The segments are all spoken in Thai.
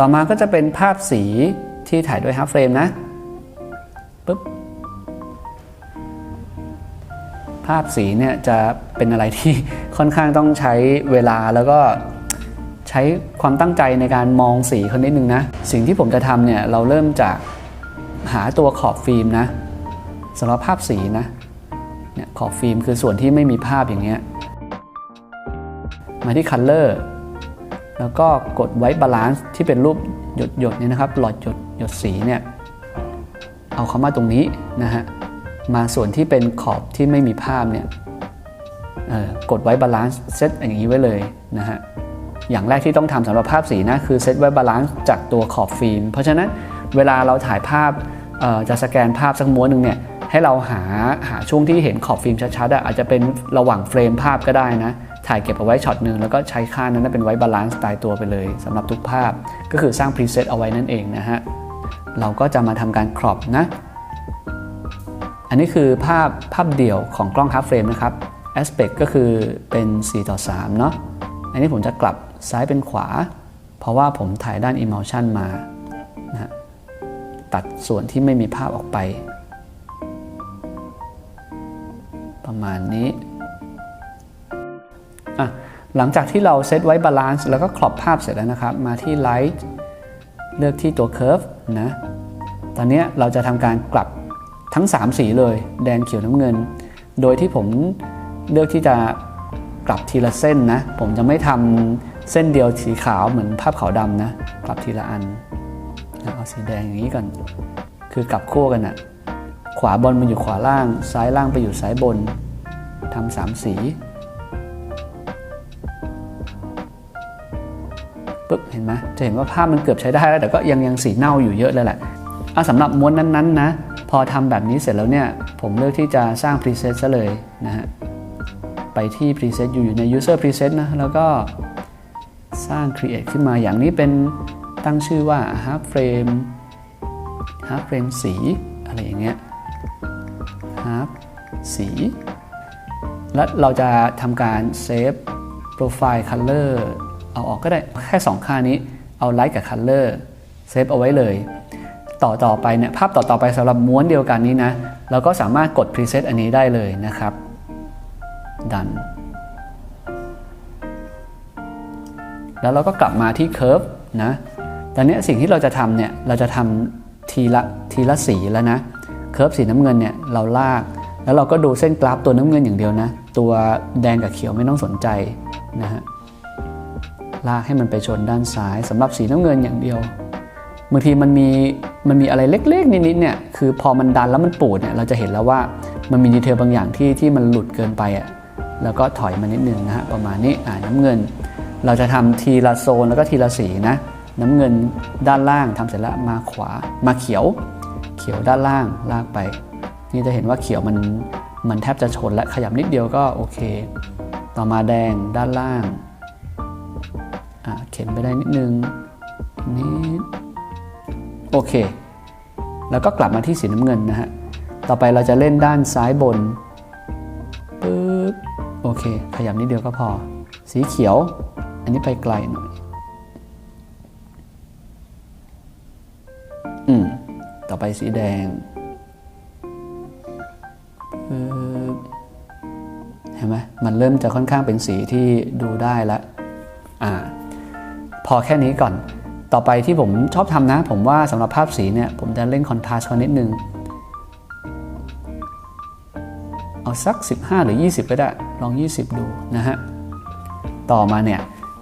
ต่อมาก็จะเป็นภาพสีที่ถ่ายด้วย half frame นะปึ๊บภาพสีเนี่ยจะเป็นอะไรที่ค่อนข้างต้องใช้เวลาแล้วก็ใช้ความตั้งใจในการมองสีคนนิดนึงนะ สิ่งที่ผมจะทำเนี่ยเราเริ่มจากหาตัวขอบฟิล์มนะสำหรับภาพสีนะ เนี่ยขอบฟิล์มคือส่วนที่ไม่มีภาพอย่างเงี้ย มาที่ Color แล้วก็กดไว้ Balance ที่เป็นรูปหยดหยดๆเนี่ยนะครับ หลอดหยดหยดสีเนี่ย เอาเข้ามาตรงนี้นะฮะ มาส่วนที่เป็นขอบที่ไม่มีภาพเนี่ยกดไว้บาลานซ์เซตอย่างนี้ไว้เลยนะฮะ อย่างแรกที่ต้องทำสำหรับภาพสีนะคือเซตไว้บาลานซ์จากตัวขอบฟิล์ม เพราะฉะนั้นเวลาเราถ่ายภาพจะสแกนภาพสักม้วนหนึ่งเนี่ย ให้เราหาหาช่วงที่เห็นขอบฟิล์มชัดๆอะอาจจะเป็นระหว่างเฟรมภาพก็ได้นะถ่ายเก็บเอาไว้ช็อตหนึ่งแล้วก็ใช้ค่านั้นเป็นไว้บาลานซ์ตายตัวไปเลยสำหรับทุกภาพ ก็คือสร้างพรีเซตเอาไว้นั่นเองนะฮะเราก็จะมาทำการครอปนะ อันนี้คือภาพภาพเดี่ยวของกล้อง half frame นะครับ aspect ก็คือเป็น 4 ต่อ 3 เนาะอันนี้ผมจะกลับซ้ายเป็นขวา เพราะว่าผมถ่ายด้าน emulsion มานะตัดส่วนที่ไม่มีภาพออกไป มาณนี้อะหลังจากที่เราเซตไว้บาลานซ์แล้วก็ครอบภาพเสร็จแล้วนะครับ มาที่ light เลือกที่ตัว curve นะ ตอนนี้เราจะทำการกลับทั้ง 3 สีเลย แดงเขียวน้ำเงิน โดยที่ผมเลือกที่จะกลับทีละเส้นนะ ผมจะไม่ทำเส้นเดียวสีขาวเหมือนภาพขาวดำนะ กลับทีละอันเอาสีแดงอย่างนี้ก่อน คือกลับคู่กันอะขวาบนมาอยู่ขวาล่าง ซ้ายล่างไปอยู่ซ้ายบน ทำสามสีปึ๊บเห็นไหมจะเห็นว่าภาพมันเกือบใช้ได้แล้ว แต่ก็ยังยังสีเน่าอยู่เยอะเลยแหละเอาสำหรับม้วนนั้นๆนะพอทำแบบนี้เสร็จแล้วเนี่ย ผมเลือกที่จะสร้าง preset ซะเลยนะฮะไปที่ preset อยู่ใน user preset นะ แล้วก็สร้าง create ขึ้นมาอย่างนี้เป็นตั้งชื่อว่า half frame half frame สี อะไรอย่างเงี้ย half สี แล้วเราจะทำการ save profile color เอาออกก็ได้แค่ 2 ค่านี้เอา light กับ color เซฟเอาไว้เลย ต่อต่อไปเนี่ยภาพต่อต่อไปสำหรับม้วนเดียวกันนี้นะ เราก็สามารถกด preset อันนี้ได้เลยนะครับ ดัน แล้วเราก็กลับมาที่ curve นะตอนนี้สิ่งที่เราจะทำเนี่ย เราจะทำทีละทีละสีแล้วนะ curve สีน้ำเงินเนี่ย เราลาก แล้วเราก็ดูเส้นกราฟตัวน้ำเงินอย่างเดียวนะ ตัวแดงกับเขียวไม่ต้องสนใจนะฮะลากให้มันไปชนด้านซ้ายสำหรับสีน้ำเงินอย่างเดียวบางทีมันมีมันมีอะไรเล็กๆนิดๆเนี่ยคือพอมันดันแล้วมันปูดเนี่ยเราจะเห็นแล้วว่ามันมีดีเทลบางอย่างที่ที่มันหลุดเกินไปอะแล้วก็ถอยมานิดนึงนะฮะประมาณนี้อ่าน้ำเงิน เราจะทำทีละโซนแล้วก็ทีละสีนะ น้ำเงินด้านล่างทำเสร็จแล้วมาขวามาเขียว เขียวด้านล่างลากไป นี่จะเห็นว่าเขียวมันมันแทบจะชนและขยับนิดเดียวก็โอเค ต่อมาแดงด้านล่างอ่าเข็นไปได้นิดนึงนิดโอเค แล้วก็กลับมาที่สีน้ำเงินนะฮะ ต่อไปเราจะเล่นด้านซ้ายบนปึ๊บโอเค ขยับนิดเดียวก็พอ สีเขียว อันนี้ไปไกลหน่อย อืม ต่อไปสีแดง เห็นไหมมันเริ่มจะค่อนข้างเป็นสีที่ดูได้แล้วอ่าพอแค่นี้ก่อน ต่อไปที่ผมชอบทำนะ ผมว่าสำหรับภาพสีเนี่ยผมจะเล่นคอนทราสต์นิดนึง เอาสัก 15 หรือ 20 ก็ได้ ลอง 20 ดูนะฮะ ต่อมาเนี่ย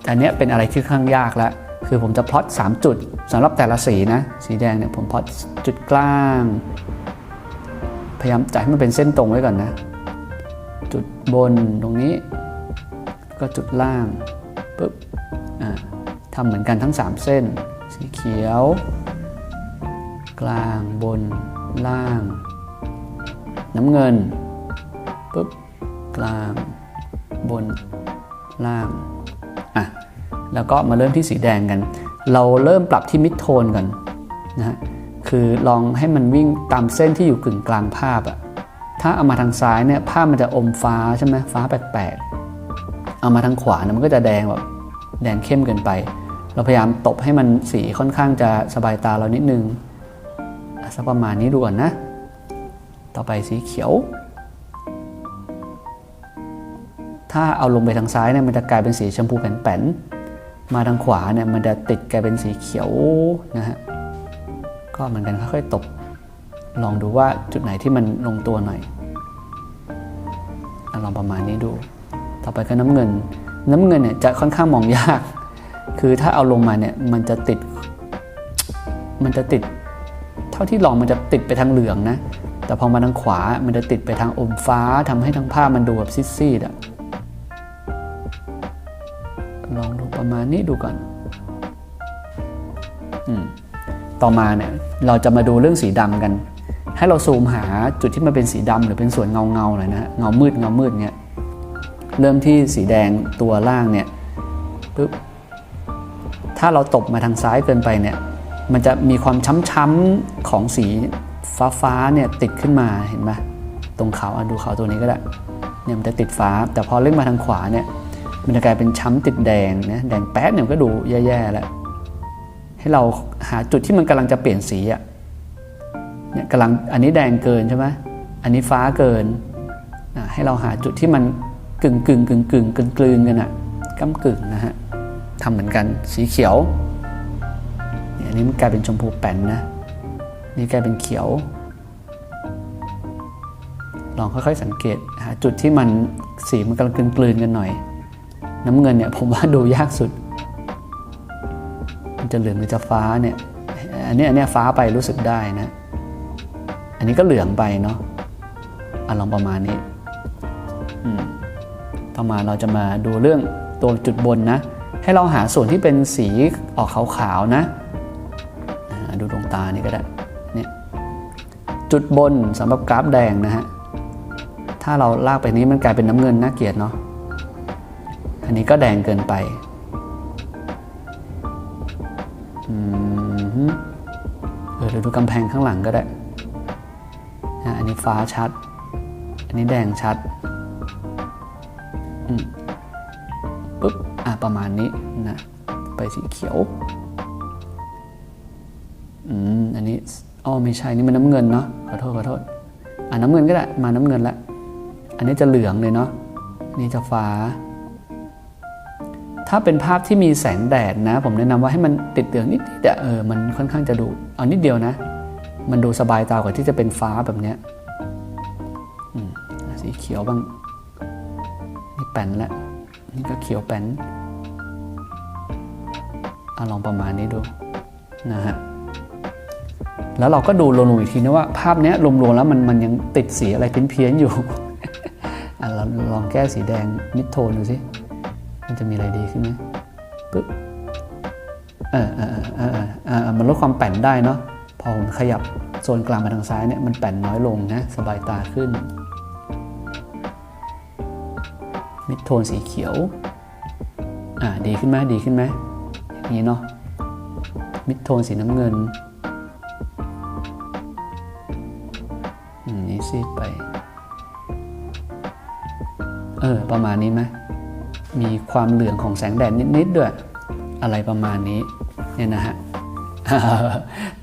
อันนี้เป็นอะไรที่ค่อนข้างยากแล้ว คือผมจะพลอต3 จุดสำหรับแต่ละสีนะ สีแดงเนี่ยผมพลอตจุดกลาง พยายามจ่ายให้มันเป็นเส้นตรงไว้ก่อนนะ จุดบนตรงนี้ ก็จุดล่างปุ๊บทำเหมือนกันทั้ง 3 เส้น สีเขียว กลางบนล่าง น้ำเงินปุ๊บกลางบนล่างอะแล้วก็มาเริ่มที่สีแดงกัน เราเริ่มปรับที่มิดโทนกันนะฮะ คือลองให้มันวิ่งตามเส้นที่อยู่กึ่งกลางภาพอะถ้าเอามาทางซ้ายเนี่ยภาพมันจะอมฟ้าใช่ไหมฟ้าแปลกๆ เอามาทางขวาเนี่ยมันก็จะแดงแบบแดงเข้มเกินไป เราพยายามตบให้มันสีค่อนข้างจะสบายตาเรานิดนึงสักประมาณนี้ดูก่อนนะ ต่อไปสีเขียว ถ้าเอาลงไปทางซ้ายเนี่ยมันจะกลายเป็นสีชมพูแป้นๆมาทางขวาเนี่ยมันจะติดกลายเป็นสีเขียวนะฮะ ก็เหมือนกันค่อยๆตบ ลองดูว่าจุดไหนที่มันลงตัวหน่อยอลองประมาณนี้ดู ต่อไปก็น้ำเงิน น้ำเงินเนี่ยจะค่อนข้างมองยาก คือถ้าเอาลงมาเนี่ยมันจะติด มันจะติด เท่าที่ลองมันจะติดไปทางเหลืองนะ แต่พอมาทางขวา มันจะติดไปทางอมฟ้าทำให้ทั้งภาพมันดูแบบซีดๆอะลองดูประมาณนี้ดูก่อน อืม ต่อมาเนี่ยเราจะมาดูเรื่องสีดำกัน ให้เราซูมหาจุดที่มันเป็นสีดำหรือเป็นส่วนเงาเงาหน่อยนะเงามืดเงามืดเนี่ยเริ่มที่สีแดงตัวล่างเนี่ยปึ๊บถ้าเราตบมาทางซ้ายเกินไปเนี่ยมันจะมีความช้ำๆของสีฟ้าฟ้าๆเนี่ยติดขึ้นมาเห็นไหมตรงเขาอะดูเขาตัวนี้ก็ได้เนี่ยมันจะติดฟ้า แต่พอเล่งมาทางขวาเนี่ยมันจะกลายเป็นช้ำติดแดงนะแดงแป๊ดเนี่ยก็ดูแย่ๆแล้ว ให้เราหาจุดที่มันกำลังจะเปลี่ยนสีอะเนี่ยกำลังอันนี้แดงเกินใช่ไหมอันนี้ฟ้าเกินอะให้เราหาจุดที่มันกึ่งกึ่งกึ่งกึ่งกึ่งกลืนกันอะก้ากึ่งนะฮะทำเหมือนกันสีเขียวเนี่ยอันนี้มันกลายเป็นชมพูแป้นนะนี่กลายเป็นเขียว ลองค่อยๆสังเกตหาจุดที่มันสีมันกำลังกลืนๆกันหน่อย น้ำเงินเนี่ยผมว่าดูยากสุด จะเหลืองหรือจะฟ้าเนี่ยอันนี้อันนี้ฟ้าไปรู้สึกได้นะ อันนี้ก็เหลืองไปเนาะอะลองประมาณนี้อืมต่อมาเราจะมาดูเรื่องตัวจุดบนนะ ให้เราหาส่วนที่เป็นสีออกขาวๆนะอ่าดูดวงตานี่ก็ได้เนี่ยจุดบนสำหรับกราฟแดงนะฮะ ถ้าเราลากไปนี้มันกลายเป็นน้ำเงินน่าเกลียดเนาะ อันนี้ก็แดงเกินไป เออเดี๋ยวดูกำแพงข้างหลังก็ได้นะอันนี้ฟ้าชัด อันนี้แดงชัดอืมปุ๊บ อะ ประมาณนี้นะ ไปสีเขียว อืม อันนี้ อ๋อ ไม่ใช่ นี่มันน้ำเงินเนาะ ขอโทษ ขอโทษ อะ น้ำเงินก็ได้ มาน้ำเงินละ อันนี้จะเหลืองเลยเนาะ นี่จะฟ้า ถ้าเป็นภาพที่มีแสงแดดนะ ผมแนะนำว่าให้มันติดเหลืองนิดๆแต่เออมันค่อนข้างจะดูเอานิดเดียวนะ มันดูสบายตากว่าที่จะเป็นฟ้าแบบเนี้ยสีเขียวบ้างนี่แป้นละนี่ก็เขียวแป้นเอาลองประมาณนี้ดูนะฮะแล้วเราก็ดูรวมๆอีกทีนะว่าภาพนี้รวมๆแล้วมันมันยังติดสีอะไรเพี้ยนๆอยู่อะเราลองแก้สีแดงมิดโทนดูสิ จะมีอะไรดีขึ้นไหมปึ๊บเออเออเออเออเออมันลดความแป่นได้เนาะพอผมขยับโซนกลางมาทางซ้ายเนี่ยมันแป่นน้อยลงนะสบายตาขึ้น มิดโทนสีเขียว อ่าดีขึ้นไหมดีขึ้นไหมอย่างนี้เนาะมิดโทนสีน้ำเงินอืมนี่ซีดไป เออ ประมาณนี้ไหม มีความเหลืองของแสงแดดนิดๆด้วย อะไรประมาณนี้เนี่ยนะฮะ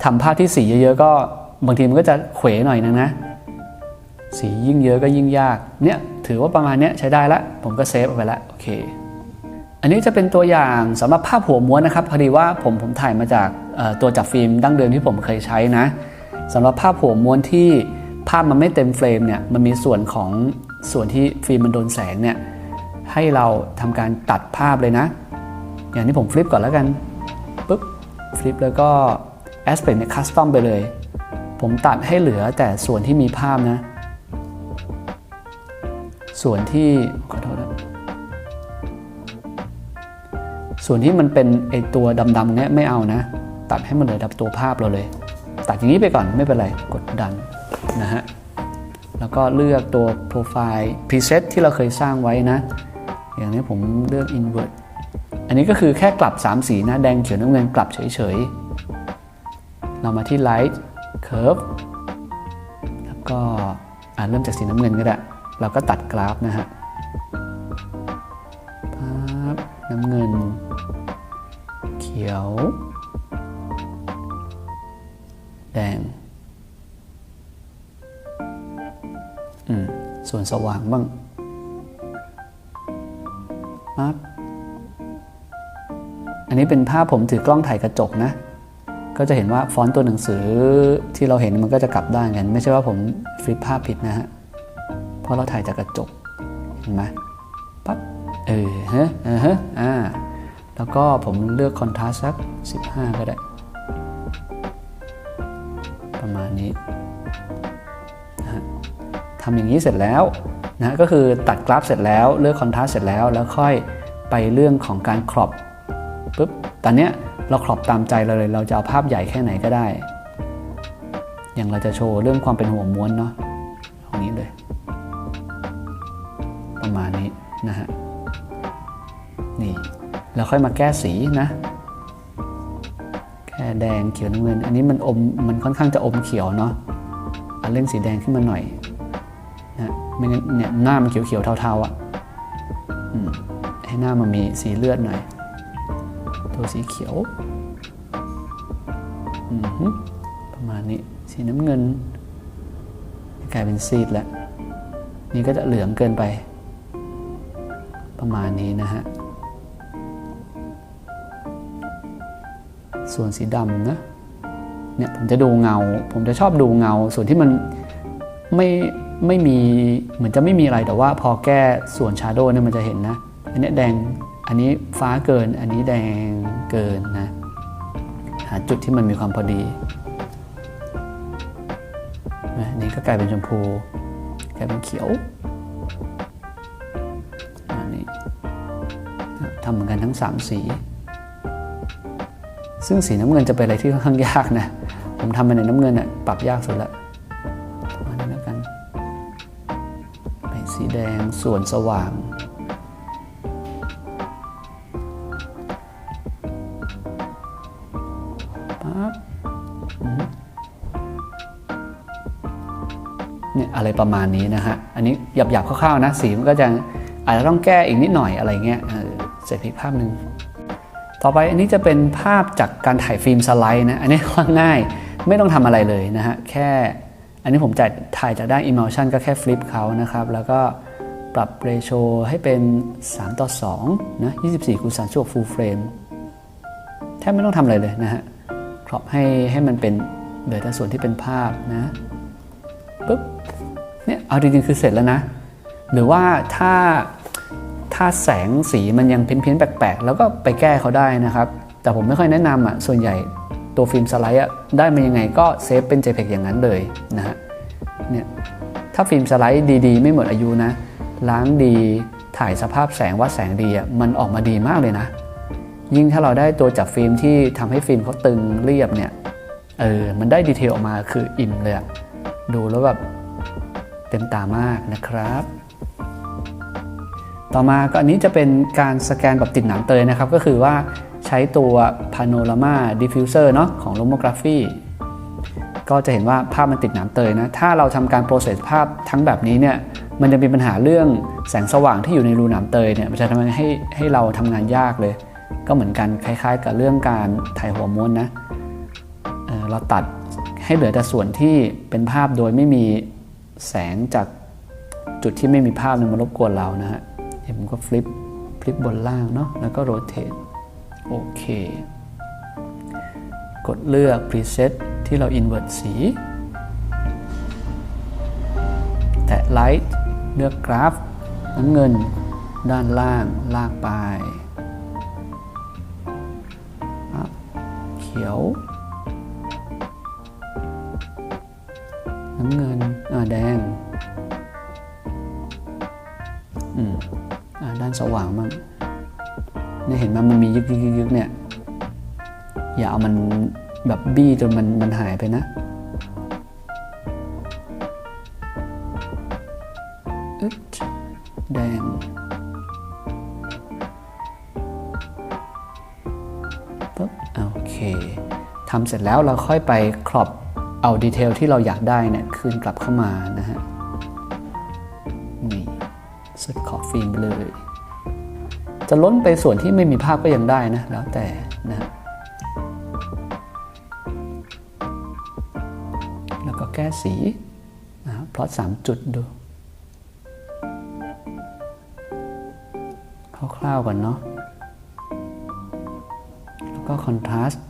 ทำภาพที่สีเยอะๆก็บางทีมันก็จะเขวหน่อยนึงนะ สียิ่งเยอะก็ยิ่งยาก เนี่ยถือว่าประมาณเนี้ยใช้ได้ละ ผมก็เซฟเอาไปละโอเค อันนี้จะเป็นตัวอย่างสำหรับภาพหัวม้วนนะครับพอดีว่าผมผมถ่ายมาจากตัวจับฟิล์มดั้งเดิมที่ผมเคยใช้นะสำหรับภาพหัวม้วนที่ภาพมันไม่เต็มเฟรมเนี่ยมันมีส่วนของส่วนที่ฟิล์มมันโดนแสงเนี่ย ให้เราทำการตัดภาพเลยนะ อย่างที่ผมฟลิปก่อนแล้วกันปุ๊บฟลิปแล้วก็ aspect เนี่ยคัสตอมไปเลย ผมตัดให้เหลือแต่ส่วนที่มีภาพนะ ส่วนที่ขอโทษนะส่วนที่มันเป็นไอตัวดำๆเนี่ยไม่เอานะ ตัดให้มันเหลือแต่ตัวภาพเราเลย ตัดอย่างนี้ไปก่อนไม่เป็นไรกดดันนะฮะแล้วก็เลือกตัวโปรไฟล์ preset ที่เราเคยสร้างไว้นะ อย่างนี้ผมเลือก invert อันนี้ก็คือแค่กลับ 3 สีนะแดงเขียวน้ำเงินกลับเฉยๆ เรามาที่ light curve แล้วก็อ่าเริ่มจากสีน้ำเงินก็ได้ เราก็ตัดกราฟนะฮะปั๊บน้ำเงิน เขียว แดงอืมส่วนสว่างบ้าง ปั๊บอันนี้เป็นภาพผมถือกล้องถ่ายกระจกนะ ก็จะเห็นว่าฟอนต์ตัวหนังสือที่เราเห็นมันก็จะกลับด้านกัน ไม่ใช่ว่าผมฟลิปภาพผิดนะฮะ เพราะเราถ่ายจากกระจก เห็นไหมปั๊บ เออฮะเออฮะอ่า แล้วก็ผมเลือกคอนทราสต์สัก 15 ก็ได้ ประมาณนี้ทำอย่างนี้เสร็จแล้ว นะฮะก็คือตัดกราฟเสร็จแล้วเลือกคอนทราสเสร็จแล้ว แล้วค่อยไปเรื่องของการครอปปุ๊บตอนเนี้ยเราครอปตามใจเราเลย เราจะเอาภาพใหญ่แค่ไหนก็ได้ อย่างเราจะโชว์เรื่องความเป็นหัวม้วนเนาะตรงนี้เลย ประมาณนี้นะฮะนี่แล้วค่อยมาแก้สีนะแค่แดงเขียวน้ำเงิน อันนี้มันอมมันค่อนข้างจะอมเขียวเนาะเอาเล่นสีแดงขึ้นมาหน่อย ไม่งั้นเนี่ยหน้ามันเขียวๆเทาๆอะ่ะให้หน้ามันมีสีเลือดหน่อย ตัวสีเขียวประมาณนี้สีน้ำเงิน กลายเป็นซีดแล้ว นี่ก็จะเหลืองเกินไป ประมาณนี้นะฮะ ส่วนสีดำนะเนี่ยผมจะดูเงา ผมจะชอบดูเงา ส่วนที่มันไม่ ไม่มีเหมือนจะไม่มีอะไรแต่ว่าพอแก้ส่วนชาโดว์เนี่ยมันจะเห็นนะ อันนี้แดงอันนี้ฟ้าเกิน อันนี้แดงเกินนะหาจุดที่มันมีความพอดีนะนนี้ก็กลายเป็นชมพูกลายเป็นเขียวอันนี้ทำเหมือนกันทั้ง 3 สี ซึ่งสีน้ำเงินจะเป็นอะไรที่ค่อนข้างยากนะ ผมทำมาในน้ำเงินอะปรับยากสุดละ ส่วนสว่าง เนี่ยอะไรประมาณนี้นะฮะ อันนี้หยับๆคร่าวๆนะ สีมันก็จะอาจจะต้องแก้อีกนิดหน่อยอะไรเงี้ยเออเสร็จอีกภาพหนึ่งต่อไปอันนี้จะเป็นภาพจากการถ่ายฟิล์มสไลด์นะ อันนี้ค่อนง่ายไม่ต้องทำอะไรเลยนะฮะ แค่อันนี้ผมจะถ่ายจากด้าน emulsion ก็แค่ฟลิปเขานะครับ แล้วก็ ปรับเรโชให้เป็น 3 ต่อ2นะ24คูณ3ชั่ว full frame แทบไม่ต้องทำอะไรเลยนะฮะครอปให้ให้มันเป็นเหลือแต่ส่วนที่เป็นภาพนะปุ๊บเนี่ยเอาจริงๆคือเสร็จแล้วนะ หรือว่าถ้าถ้าแสงสีมันยังเพี้ยนๆแปลกๆ แล้วก็ไปแก้เขาได้นะครับ แต่ผมไม่ค่อยแนะนำอะส่วนใหญ่ตัวฟิล์มสไลด์อะได้มายังไงก็เซฟเป็น JPEG อย่างนั้นเลยนะฮะเนี่ยถ้าฟิล์มสไลด์ดีๆ ไม่หมดอายุนะ ล้างดีถ่ายสภาพแสงวัดแสงดีอะมันออกมาดีมากเลยนะ ยิ่งถ้าเราได้ตัวจับฟิล์มที่ทำให้ฟิล์มเขาตึงเรียบเนี่ยเออมันได้ดีเทลออกมาคืออิ่มเลยดูแล้วแบบเต็มตามากนะครับ ต่อมาก็อันนี้จะเป็นการสแกนแบบติดหนังเตยนะครับ ก็คือว่าใช้ตัว Panorama Diffuser เนาะของ Lomography ก็จะเห็นว่าภาพมันติดหนามเตยนะ ถ้าเราทำการ process ภาพทั้งแบบนี้เนี่ย มันจะมีปัญหาเรื่องแสงสว่างที่อยู่ในรูหนามเตยเนี่ยมันจะทำให้ให้เราทำงานยากเลย ก็เหมือนกันคล้ายๆ กับเรื่องการถ่ายหัวม้วนนะเเราตัดให้เหลือแต่ส่วนที่เป็นภาพโดยไม่มีแสงจากจุดที่ไม่มีภาพมารบกวนเรานะฮะเดี๋ยวผมก็ฟลิปฟลิปบนล่างเนาะแล้วก็โรเตทโอเค กดเลือก preset ที่เรา invert สี แตะ light เลือกกราฟน้ำเงิน ด้านล่างลากไป เขียว น้ำเงินอ่าแดงอืมอ่าด้านสว่างบ้างเนี่ยเห็นไหมมันมียึกยึกยึกยึกเนี่ย อย่าเอามันแบบบี้จนมันมันหายไปนะ แดงปุ๊บ โอเค ทำเสร็จแล้วเราค่อยไปครอปเอาดีเทลที่เราอยากได้เนี่ยคืนกลับเข้ามานะฮะ นี่สุดขอบฟิล์มไปเลย จะล้นไปส่วนที่ไม่มีภาพก็ยังได้นะ แล้วแต่นะแล้วก็แก้สีนะครับพลอตสามจุดดู ร่าวๆก่อนเนาะแล้วก็คอนทราสต์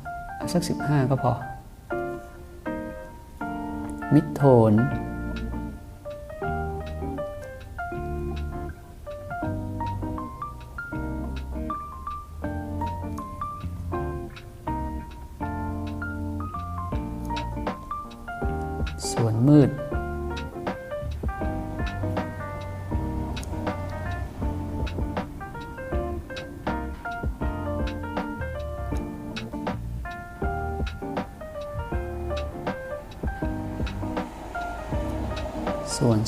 สัก 15 ก็พอ มิดโทน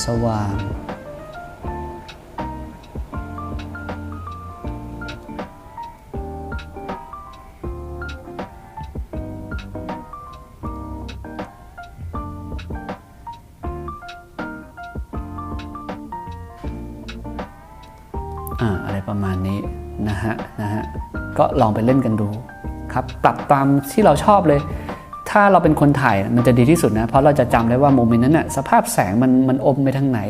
สว่าง อะไรประมาณนี้นะฮะนะฮะก็ลองไปเล่นกันดูครับปรับตามที่เราชอบเลย ถ้าเราเป็นคนถ่ายมันจะดีที่สุดนะ เพราะเราจะจำได้ว่าโมเมนต์นั้นน่ะสภาพแสงมันมันอมไปทางไหน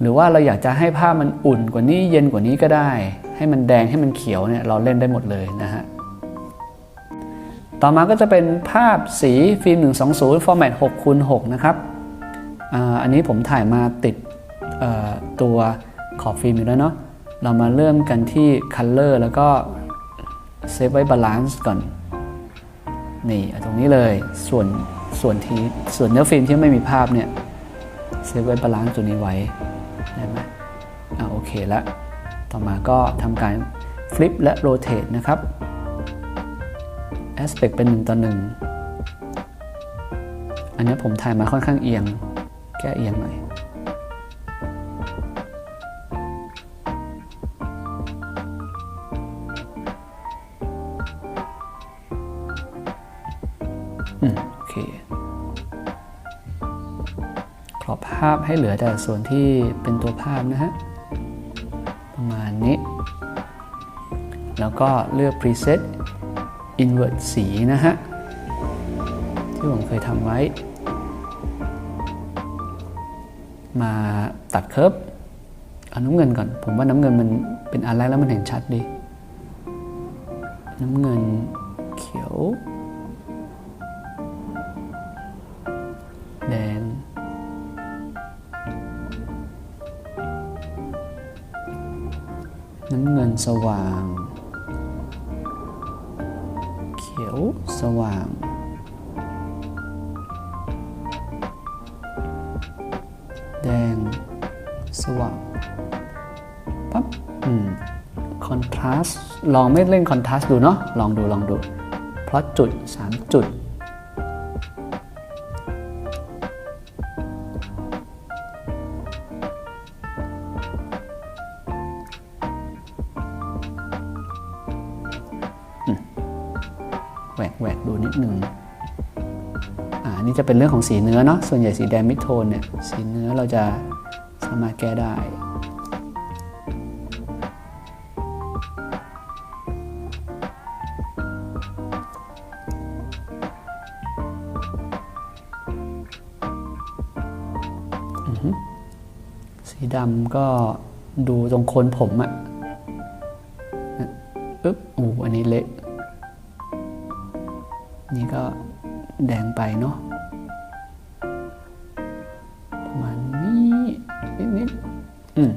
หรือว่าเราอยากจะให้ภาพมันอุ่นกว่านี้เย็นกว่านี้ก็ได้ ให้มันแดงให้มันเขียวเนี่ยเราเล่นได้หมดเลยนะฮะต่อมาก็จะเป็นภาพสีฟิล์ม 120 format 6คูณ6นะครับอ,อันนี้ผมถ่ายมาติดตัวขอบฟิล์มอยู่แล้วเนาะเรามาเริ่มกันที่ Color แล้วก็เซฟไว้ Balance ก่อน นี่ตรงนี้เลยส่วนส่วนที่ส่วนเนื้อฟิล์มที่ไม่มีภาพเนี่ยเซฟไว้ Balance ตัวนี้ไว้ได้ไหมอ่าโอเคแล้วต่อมาก็ทำการ Flip และ Rotate นะครับ Aspect เป็น1ต่อ1อันนี้ผมถ่ายมาค่อนข้างเอียง แก้เอียงหน่อย ให้เหลือแต่ส่วนที่เป็นตัวภาพนะฮะ ประมาณนี้ แล้วก็เลือก preset invert สีนะฮะ ที่ผมเคยทำไว้ มาตัดเคิร์ฟเอาน้ำเงินก่อน ผมว่าน้ำเงินมันเป็นอันแรกแล้วมันเห็นชัดดี น้ำเงินเขียว ลองไม่เล่นคอนทราสดูเนาะลองดูลองดูเพราะจุด 3 จุด แหวกแหวกดูนิดนึงอ่านี่จะเป็นเรื่องของสีเนื้อเนาะส่วนใหญ่สีแดงมิดโทนเนี่ย สีเนื้อเราจะสามารถแก้ได้ ดำก็ดูตรงโคนผมอะนะอึ๊บโอ้อันนี้เละนี่ก็แดงไปเนาะประมาณนี้นิดนิดๆอืม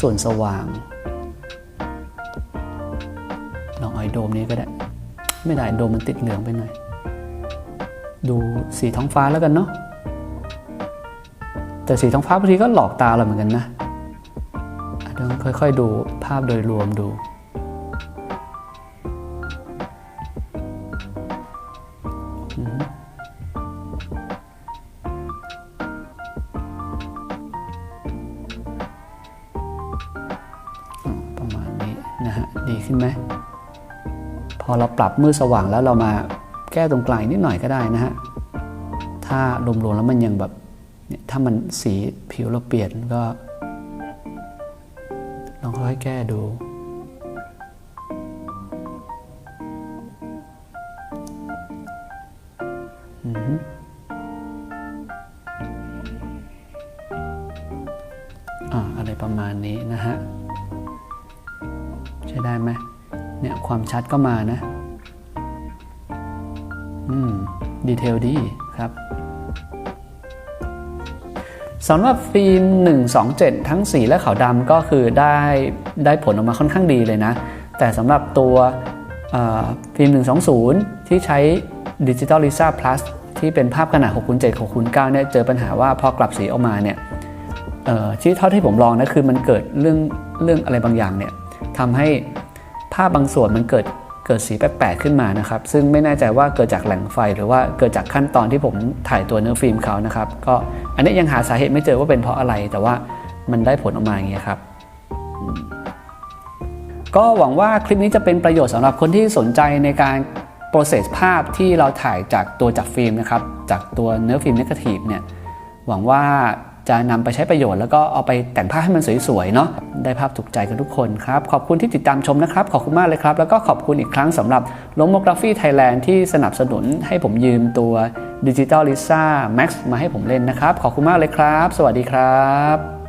ส่วนสว่างลองอาไอ้โดมนี้ก็ได้ ไม่ได้โดมมันติดเหลืองไปหน่อย ดูสีท้องฟ้าแล้วกันเนาะแต่สีท้องฟ้าบางทีก็หลอกตาเราเหมือนกันนะอาจจะต้องค่อยๆดูภาพโดยรวมดู ดีขึ้นไหมพอเราปรับมืดสว่างแล้วเรามาแก้ตรงกลางนิดหน่อยก็ได้นะฮะถ้ารวมๆแล้วมันยังแบบถ้ามันสีผิวเราเปลี่ยนก็ลองค่อยๆแก้ดู ก็มานะ อืม ดีเทลดีครับสำหรับฟิล์ม127 ทั้งสีและขาวดำก็คือได้ได้ผลออกมาค่อนข้างดีเลยนะ แต่สำหรับตัวเอ่อฟิล์ม 120 ที่ใช้ Digital Lisa Plus ที่เป็นภาพขนาด6คูณ7 6คูณ9เนี่ยเจอปัญหาว่าพอกลับสีออกมาเนี่ยเที่เท่าที่ผมลองนะคือมันเกิดเรื่องเรื่องอะไรบางอย่างเนี่ยทำให้าพบางส่วนมันเกิดเกิดสีแปลกๆขึ้นมานะครับ ซึ่งไม่แน่ใจว่าเกิดจากแหล่งไฟหรือว่าเกิดจากขั้นตอนที่ผมถ่ายตัวเนื้อฟิล์มเขานะครับ ก็อันนี้ยังหาสาเหตุไม่เจอว่าเป็นเพราะอะไร แต่ว่ามันได้ผลออกมาอย่างเงี้ยครับ ก็หวังว่าคลิปนี้จะเป็นประโยชน์สำหรับคนที่สนใจในการ process ภาพที่เราถ่ายจากตัวจับฟิล์มนะครับ จากตัวเนื้อฟิล์ม negative เนี่ย หวังว่า จะนำไปใช้ประโยชน์ แล้วก็เอาไปแต่งภาพให้มันสวยๆเนาะได้ภาพถูกใจกันทุกคนครับ ขอบคุณที่ติดตามชมนะครับ ขอบคุณมากเลยครับ แล้วก็ขอบคุณอีกครั้งสำหรับลงโมกราฟีไทยแลนด์ที่สนับสนุนให้ผมยืมตัวดิจิตอลลิซ่าแม็กซ์มาให้ผมเล่นนะครับ ขอบคุณมากเลยครับ สวัสดีครับ